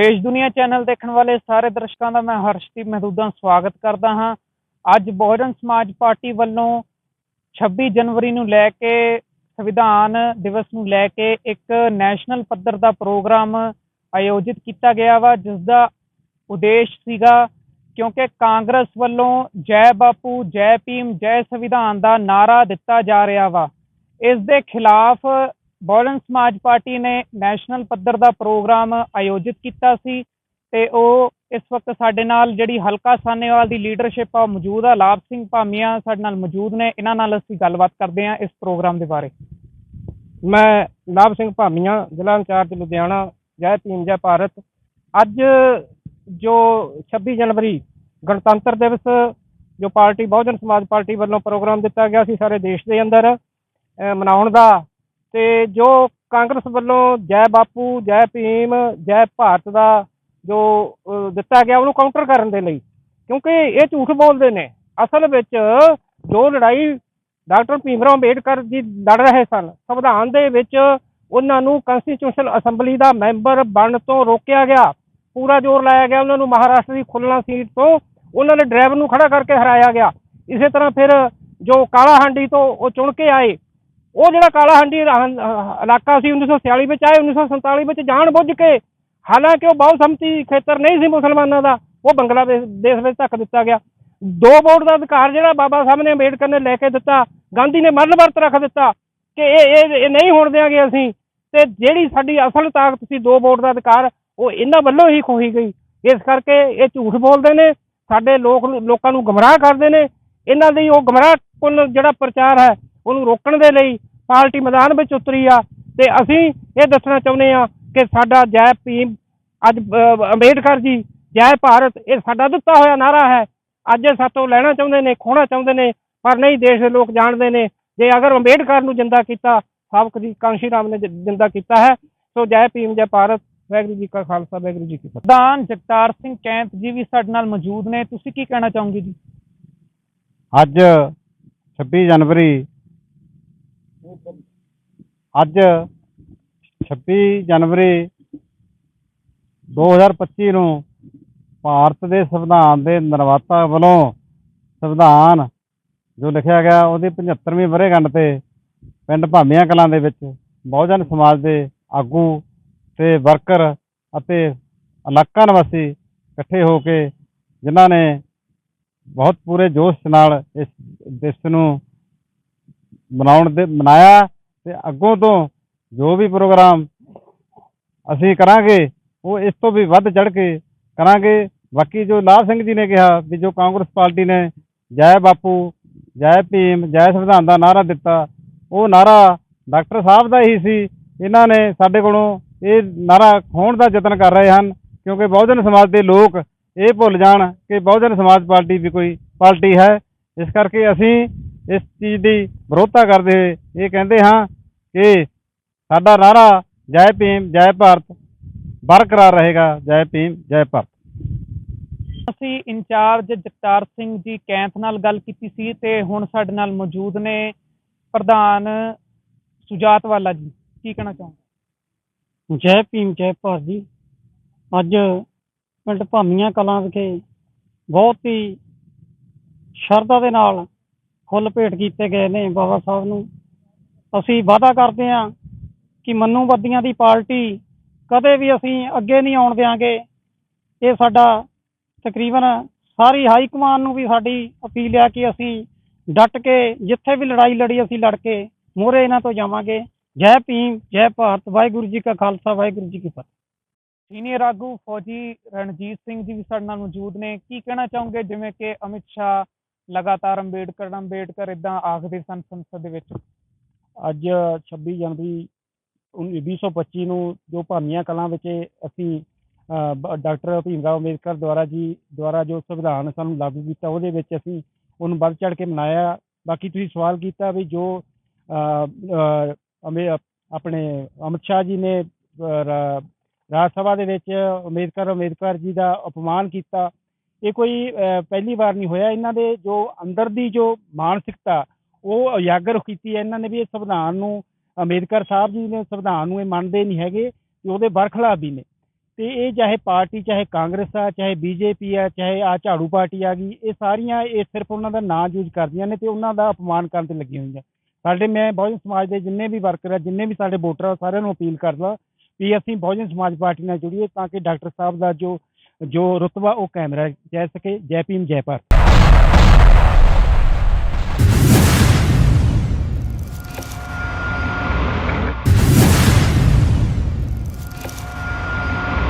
ਦੇਸ਼ ਦੁਨੀਆ ਚੈਨਲ ਦੇਖਣ ਵਾਲੇ ਸਾਰੇ ਦਰਸ਼ਕਾਂ ਦਾ ਮੈਂ ਹਰਸ਼ਦੀਪ ਮਹਿਦੂਦਾਂ ਸਵਾਗਤ ਕਰਦਾ ਹਾਂ। ਅੱਜ ਬਹੁਜਨ ਸਮਾਜ ਪਾਰਟੀ ਵੱਲੋਂ 26 ਜਨਵਰੀ ਨੂੰ ਲੈ ਕੇ ਸੰਵਿਧਾਨ ਦਿਵਸ ਨੂੰ ਲੈ ਕੇ ਇੱਕ ਨੈਸ਼ਨਲ ਪੱਧਰ ਦਾ ਪ੍ਰੋਗਰਾਮ ਆਯੋਜਿਤ ਕੀਤਾ ਗਿਆ ਵਾ ਜਿਸ ਦਾ ਉਦੇਸ਼ ਸੀਗਾ ਕਿਉਂਕਿ ਕਾਂਗਰਸ ਵੱਲੋਂ ਜੈ ਬਾਪੂ, ਜੈ ਭੀਮ, ਜੈ ਸੰਵਿਧਾਨ ਦਾ ਨਾਰਾ ਦਿੱਤਾ ਜਾ ਰਿਹਾ ਵਾ। ਇਸ ਦੇ ਖਿਲਾਫ ਬਹੁਜਨ ਸਮਾਜ ਪਾਰਟੀ ਨੇ ਨੈਸ਼ਨਲ ਪੱਧਰ ਦਾ ਪ੍ਰੋਗਰਾਮ ਆਯੋਜਿਤ ਕੀਤਾ ਸੀ ਤੇ ਉਹ ਇਸ ਵਕਤ ਸਾਡੇ ਨਾਲ ਜਿਹੜੀ ਹਲਕਾ ਸਾਨੇਵਾਲ ਦੀ ਲੀਡਰਸ਼ਿਪ ਆ, ਉਹ ਮੌਜੂਦ ਆ। ਲਾਭ ਸਿੰਘ ਭਾਮੀਆਂ ਸਾਡੇ ਨਾਲ ਮੌਜੂਦ ਨੇ। ਇਹਨਾਂ ਨਾਲ ਅਸੀਂ ਗੱਲਬਾਤ ਕਰਦੇ ਹਾਂ ਇਸ ਪ੍ਰੋਗਰਾਮ ਦੇ ਬਾਰੇ। ਮੈਂ ਲਾਭ ਸਿੰਘ ਭਾਮੀਆਂ, ਜ਼ਿਲ੍ਹਾ ਇੰਚਾਰਜ ਲੁਧਿਆਣਾ, ਜੈ ਭੀਮ, ਜੈ ਭਾਰਤ। ਅੱਜ ਜੋ 26 ਜਨਵਰੀ ਗਣਤੰਤਰ ਦਿਵਸ, ਜੋ ਪਾਰਟੀ, ਬਹੁਜਨ ਸਮਾਜ ਪਾਰਟੀ ਵੱਲੋਂ ਪ੍ਰੋਗਰਾਮ ਦਿੱਤਾ ਗਿਆ ਸੀ, ਸਾਰੇ ਦੇਸ਼ ਦੇ ਅੰਦਰ ਮਨਾਉਣ ਦਾ ਤੇ ਜੋ ਕਾਂਗਰਸ ਵੱਲੋਂ ਜੈ ਬਾਪੂ, ਜੈ ਭੀਮ, ਜੈ ਭਾਰਤ ਦਾ ਜੋ ਦਿੱਤਾ ਗਿਆ, ਉਹਨੂੰ ਕਾਊਂਟਰ ਕਰਨ ਦੇ ਲਈ। ਕਿਉਂਕਿ ਇਹ ਝੂਠ ਬੋਲਦੇ ਨੇ। ਅਸਲ ਵਿੱਚ ਜੋ ਲੜਾਈ ਡਾਕਟਰ ਭੀਮਰਾਓ ਅੰਬੇਡਕਰ ਜੀ ਲੜ ਰਹੇ ਸਨ, ਸੰਵਿਧਾਨ ਦੇ ਵਿੱਚ ਉਹਨਾਂ ਨੂੰ ਕੰਸਟੀਟਿਊਸ਼ਨਲ ਅਸੈਂਬਲੀ ਦਾ ਮੈਂਬਰ ਬਣਨ ਤੋਂ ਰੋਕਿਆ ਗਿਆ। ਪੂਰਾ ਜ਼ੋਰ ਲਾਇਆ ਗਿਆ ਉਹਨਾਂ ਨੂੰ, ਮਹਾਰਾਸ਼ਟਰ ਦੀ ਖੁੱਲਣਾ ਸੀਟ ਤੋਂ। ਉਹਨਾਂ ਨੇ ਡਰਾਈਵਰ ਨੂੰ ਖੜਾ ਕਰਕੇ ਹਰਾਇਆ ਗਿਆ। ਇਸੇ ਤਰ੍ਹਾਂ ਫਿਰ ਜੋ ਕਾਲਾ ਹਾਂਡੀ ਤੋਂ ਉਹ ਚੁਣ ਕੇ ਆਏ ਉਹ ਜਿਹੜਾ ਕਾਲਾ ਹੰਡੀ ਇਲਾਹ- ਇਲਾਕਾ ਸੀ 1946 ਵਿੱਚ, ਆਏ 1947 ਵਿੱਚ ਜਾਣ ਬੁੱਝ ਕੇ, ਹਾਲਾਂਕਿ ਉਹ ਬਹੁ ਸੰਮਤੀ ਖੇਤਰ ਨਹੀਂ ਸੀ ਮੁਸਲਮਾਨਾਂ ਦਾ, ਉਹ ਬੰਗਲਾਦੇਸ਼, ਦੇਸ਼ ਵਿੱਚ ਧੱਕ ਦਿੱਤਾ ਗਿਆ। ਦੋ ਵੋਟ ਦਾ ਅਧਿਕਾਰ ਜਿਹੜਾ ਬਾਬਾ ਸਾਹਿਬ ਨੇ ਅੰਬੇਡਕਰ ਨੇ ਲੈ ਕੇ ਦਿੱਤਾ, ਗਾਂਧੀ ਨੇ ਮਰਨ ਵਰਤ ਰੱਖ ਦਿੱਤਾ, ਕਿ ਇਹ ਇਹ ਨਹੀਂ ਹੋਣ ਦਿਆਂਗੇ ਅਸੀਂ। ਤੇ ਜਿਹੜੀ ਸਾਡੀ ਅਸਲ ਤਾਕਤ ਸੀ ਦੋ ਵੋਟ ਦਾ ਅਧਿਕਾਰ, ਉਹ ਇਹਨਾਂ ਵੱਲੋਂ ਹੀ ਖੋਹੀ ਗਈ। ਇਸ ਕਰਕੇ ਇਹ ਝੂਠ ਬੋਲਦੇ ਨੇ, ਸਾਡੇ ਲੋਕ ਲੋਕਾਂ ਨੂੰ ਗਮਰਾਹ ਕਰਦੇ ਨੇ। ਇਹਨਾਂ ਦੀ ਉਹ ਗਮਰਾਹ ਕੁੱਲ ਜਿਹੜਾ ਪ੍ਰਚਾਰ ਹੈ ਉਹਨੂੰ ਰੋਕਣ ਦੇ ਲਈ ਪਾਰਟੀ ਮੈਦਾਨ ਵਿੱਚ ਉਤਰੀ ਆ ਤੇ ਅਸੀਂ ਇਹ ਦੱਸਣਾ ਚਾਹੁੰਦੇ ਆ ਕਿ ਸਾਡਾ ਜੈ ਭੀਮ ਅੱਜ ਅੰਬੇਡਕਰ ਜੀ ਜੈ ਭਾਰਤ ਇਹ ਸਾਡਾ ਦਿੱਤਾ ਹੋਇਆ ਨਾਰਾ ਹੈ। ਅੱਜ ਇਹ ਸਾਤੋਂ ਲੈਣਾ ਚਾਹੁੰਦੇ ਨੇ ਖੋਣਾ ਚਾਹੁੰਦੇ ਨੇ ਪਰ ਨਹੀਂ ਦੇਸ਼ ਦੇ ਲੋਕ ਜਾਣਦੇ ਨੇ। ਜੇ ਅਗਰ ਅੰਬੇਡਕਰ ਨੂੰ ਜਿੰਦਾ ਕੀਤਾ ਸਾਬਕ ਜੀ ਕਾਂਸ਼ੀ ਰਾਮ ਨੇ ਜਿੰਦਾ ਕੀਤਾ ਹੈ ਸੋ ਜੈ ਭੀਮ ਜੈ ਭਾਰਤ ਵਾਹਿਗੁਰੂ ਜੀ ਕਾ ਖਾਲਸਾ ਵਾਹਿਗੁਰੂ ਜੀ ਕੀ ਫਤਿਹ। ਪ੍ਰਧਾਨ ਜਗਤਾਰ ਸਿੰਘ ਕੈਂਥ ਜੀ ਵੀ ਸਾਡੇ ਨਾਲ ਮੌਜੂਦ ਨੇ। ਤੁਸੀਂ ਕੀ ਕਹਿਣਾ ਚਾਹੋਗੇ ਜੀ? ਅੱਜ 26 ਜਨਵਰੀ ਅੱਜ 26 ਜਨਵਰੀ 2025 ਨੂੰ ਭਾਰਤ ਦੇ ਸੰਵਿਧਾਨ ਦੇ ਨਿਰਮਾਤਾ ਵੱਲੋਂ ਸੰਵਿਧਾਨ ਜੋ ਲਿਖਿਆ ਗਿਆ, ਉਹਦੀ 75ਵੀਂ ਵਰ੍ਹੇਗੰਢ ਤੇ ਪਿੰਡ ਭਾਮੀਆਂ ਕਲਾਂ ਦੇ ਵਿੱਚ ਬਹੁਜਨ ਸਮਾਜ ਦੇ ਆਗੂ ਤੇ ਵਰਕਰ ਅਤੇ ਇਲਾਕਾ ਨਿਵਾਸੀ ਇਕੱਠੇ ਹੋ ਕੇ ਜਿਨ੍ਹਾਂ ਨੇ ਬਹੁਤ ਪੂਰੇ ਜੋਸ਼ ਨਾਲ ਇਸ ਦਿਵਸ ਨੂੰ ਮਨਾਉਣ ਦੇ, ਮਨਾਇਆ ਤੇ ਅੱਗੋਂ ਤੋਂ ਜੋ ਵੀ ਪ੍ਰੋਗਰਾਮ ਅਸੀਂ ਕਰਾਂਗੇ, ਉਹ ਇਸ ਤੋਂ ਵੀ ਵੱਧ ਚੜ ਕੇ ਕਰਾਂਗੇ। ਬਾਕੀ ਜੋ ਲਾਭ ਸਿੰਘ ਜੀ ਨੇ ਕਿਹਾ ਵੀ ਜੋ ਕਾਂਗਰਸ ਪਾਰਟੀ ਨੇ ਜੈ ਬਾਪੂ, ਜੈ ਭੀਮ, ਜੈ ਸੰਵਿਧਾਨ ਦਾ ਨਾਰਾ ਦਿੱਤਾ, ਉਹ ਨਾਰਾ ਡਾਕਟਰ ਸਾਹਿਬ ਦਾ ਹੀ ਸੀ। ਇਹਨਾਂ ਨੇ ਸਾਡੇ ਕੋਲੋਂ ਇਹ ਨਾਰਾ ਖੋਣ ਦਾ ਯਤਨ ਕਰ ਰਹੇ ਹਨ, ਕਿਉਂਕਿ ਬਹੁਜਨ ਸਮਾਜ ਦੇ ਲੋਕ ਇਹ ਭੁੱਲ ਜਾਣ ਕਿ ਬਹੁਜਨ ਸਮਾਜ ਪਾਰਟੀ ਵੀ ਕੋਈ ਪਾਰਟੀ ਹੈ। ਇਸ ਕਰਕੇ ਅਸੀਂ ਇਸ ਚੀਜ਼ ਦੀ ਵਿਰੋਧਤਾ ਕਰਦੇ ਹੋਏ ਇਹ ਕਹਿੰਦੇ ਹਾਂ ਕਿ ਸਾਡਾ ਨਾਰਾ ਜੈ ਭੀਮ ਜੈ ਭਾਰਤ ਬਰਕਰਾਰ ਰਹੇਗਾ। ਜੈ ਭੀਮ ਜੈ ਭਾਰਤ। ਅਸੀਂ ਇੰਚਾਰਜ ਜਗਤਾਰ ਸਿੰਘ ਜੀ ਕੈਂਥ ਨਾਲ ਗੱਲ ਕੀਤੀ ਸੀ ਤੇ ਹੁਣ ਸਾਡੇ ਨਾਲ ਮੌਜੂਦ ਨੇ ਪ੍ਰਧਾਨ ਸੁਜਾਤ ਵਾਲਾ ਜੀ। ਕੀ ਕਹਿਣਾ ਚਾਹੋਗੇ? ਜੈ ਭੀਮ ਜੈ ਭਾਰਤ ਜੀ। ਅੱਜ ਪਿੰਡ ਭਾਮੀਆਂ ਕਲਾਂ ਵਿਖੇ ਬਹੁਤ ਹੀ ਸ਼ਰਧਾ ਦੇ ਨਾਲ ਫੁੱਲ ਭੇਟ ਕੀਤੇ ਗਏ ਨੇ ਬਾਬਾ ਸਾਹਿਬ ਨੂੰ। ਅਸੀਂ ਵਾਅਦਾ ਕਰਦੇ ਹਾਂ ਕਿ ਮੰਨੂਵਾਦੀਆਂ ਦੀ ਪਾਰਟੀ ਕਦੇ ਵੀ ਅਸੀਂ ਅੱਗੇ ਨਹੀਂ ਆਉਣ ਦਿਆਂਗੇ। ਇਹ ਸਾਡਾ ਤਕਰੀਬਨ ਸਾਰੀ ਹਾਈ ਕਮਾਨ ਨੂੰ ਵੀ ਸਾਡੀ ਅਪੀਲ ਹੈ ਕਿ ਅਸੀਂ ਡਟ ਕੇ, ਜਿੱਥੇ ਵੀ ਲੜਾਈ ਲੜੀ ਅਸੀਂ ਲੜ ਕੇ ਮੋਹਰੇ ਇਹਨਾਂ ਤੋਂ ਜਾਵਾਂਗੇ। ਜੈ ਭੀਮ, ਜੈ ਭਾਰਤ, ਵਾਹਿਗੁਰੂ ਜੀ ਕਾ ਖਾਲਸਾ, ਵਾਹਿਗੁਰੂ ਜੀ ਕੀ ਫਤਿਹ। ਸੀਨੀਅਰ ਆਗੂ ਫੌਜੀ ਰਣਜੀਤ ਸਿੰਘ ਜੀ ਵੀ ਸਾਡੇ ਨਾਲ ਮੌਜੂਦ ਨੇ। ਕੀ ਕਹਿਣਾ ਚਾਹੋਗੇ? ਜਿਵੇਂ ਕਿ ਅਮਿਤ ਸ਼ਾਹ ਲਗਾਤਾਰ ਅੰਬੇਡਕਰ ਅੰਬੇਡਕਰ ਇਦਾਂ ਆਖਦੇ ਸਨ ਸੰਸਦ ਦੇ ਵਿੱਚ। ਅੱਜ 26 ਜਨਵਰੀ 2025 ਨੂੰ ਜੋ ਭਾਮੀਆਂ ਕਲਾਂ ਵਿੱਚ ਅਸੀਂ ਅਹ, ਬ- ਡਾਕਟਰ ਭੀਮਰਾਓ ਅੰਬੇਦਕਰ ਦੁਆਰਾ ਜੀ ਦੁਆਰਾ ਜੋ ਸੰਵਿਧਾਨ ਸਾਨੂੰ ਲਾਗੂ ਕੀਤਾ ਉਹਦੇ ਵਿੱਚ ਅਸੀਂ ਉਹਨੂੰ ਵੱਧ ਚੜ ਕੇ ਮਨਾਇਆ। ਬਾਕੀ ਤੁਸੀਂ ਸਵਾਲ ਕੀਤਾ ਵੀ ਜੋ ਅੰਬੇ- ਆਪਣੇ ਅਮਿਤ ਸ਼ਾਹ ਜੀ ਨੇ ਰਾਜ ਸਭਾ ਦੇ ਵਿੱਚ ਅੰਬੇਦਕਰ ਅੰਬੇਦਕਰ ਜੀ ਦਾ ਅਪਮਾਨ ਕੀਤਾ ਇਹ ਕੋਈ ਪਹਿਲੀ ਵਾਰ ਨਹੀਂ ਹੋਇਆ। ਇਹਨਾਂ ਦੇ ਜੋ ਅੰਦਰ ਦੀ ਜੋ ਮਾਨਸਿਕਤਾ, ਉਹ ਉਜਾਗਰ ਕੀਤੀ ਹੈ। ਇਹਨਾਂ ਨੇ ਵੀ ਇਹ ਸੰਵਿਧਾਨ ਨੂੰ, ਅੰਬੇਦਕਰ ਸਾਹਿਬ ਜੀ ਨੇ ਸੰਵਿਧਾਨ ਨੂੰ ਇਹ ਮੰਨਦੇ ਨਹੀਂ ਹੈਗੇ ਕਿ ਉਹਦੇ ਬਰਖਲਾਫ ਵੀ ਨੇ। ਤੇ ਇਹ ਚਾਹੇ ਪਾਰਟੀ, ਚਾਹੇ ਕਾਂਗਰਸ ਆ, ਚਾਹੇ ਬੀਜੇਪੀ ਆ, ਚਾਹੇ ਆ ਝਾੜੂ ਪਾਰਟੀ ਆ ਗਈ, ਇਹ ਸਾਰੀਆਂ ਇਹ ਸਿਰਫ ਉਹਨਾਂ ਦਾ ਨਾਂ ਯੂਜ਼ ਕਰਦੀਆਂ ਨੇ ਤੇ ਉਹਨਾਂ ਦਾ ਅਪਮਾਨ ਕਰਨ ਤੇ ਲੱਗੀਆਂ ਹੋਈਆਂ। ਸਾਡੇ ਮੈਂ ਬਹੁਜਨ ਸਮਾਜ ਦੇ ਜਿੰਨੇ ਵੀ ਵਰਕਰ ਆ, ਜਿੰਨੇ ਵੀ ਸਾਡੇ ਵੋਟਰ ਆ, ਸਾਰਿਆਂ ਨੂੰ ਅਪੀਲ ਕਰਦਾ ਵੀ ਅਸੀਂ ਬਹੁਜਨ ਸਮਾਜ ਪਾਰਟੀ ਨਾਲ ਜੁੜੀਏ ਤਾਂ ਕਿ ਡਾਕਟਰ ਸਾਹਿਬ ਦਾ ਜੋ ਜੋ ਰੁਤਬਾ ਉਹ ਕੈਮਰਾ ਰਹਿ ਸਕੇ ਜੈ ਭੀਮ ਜੈ ਭਾਰਤ।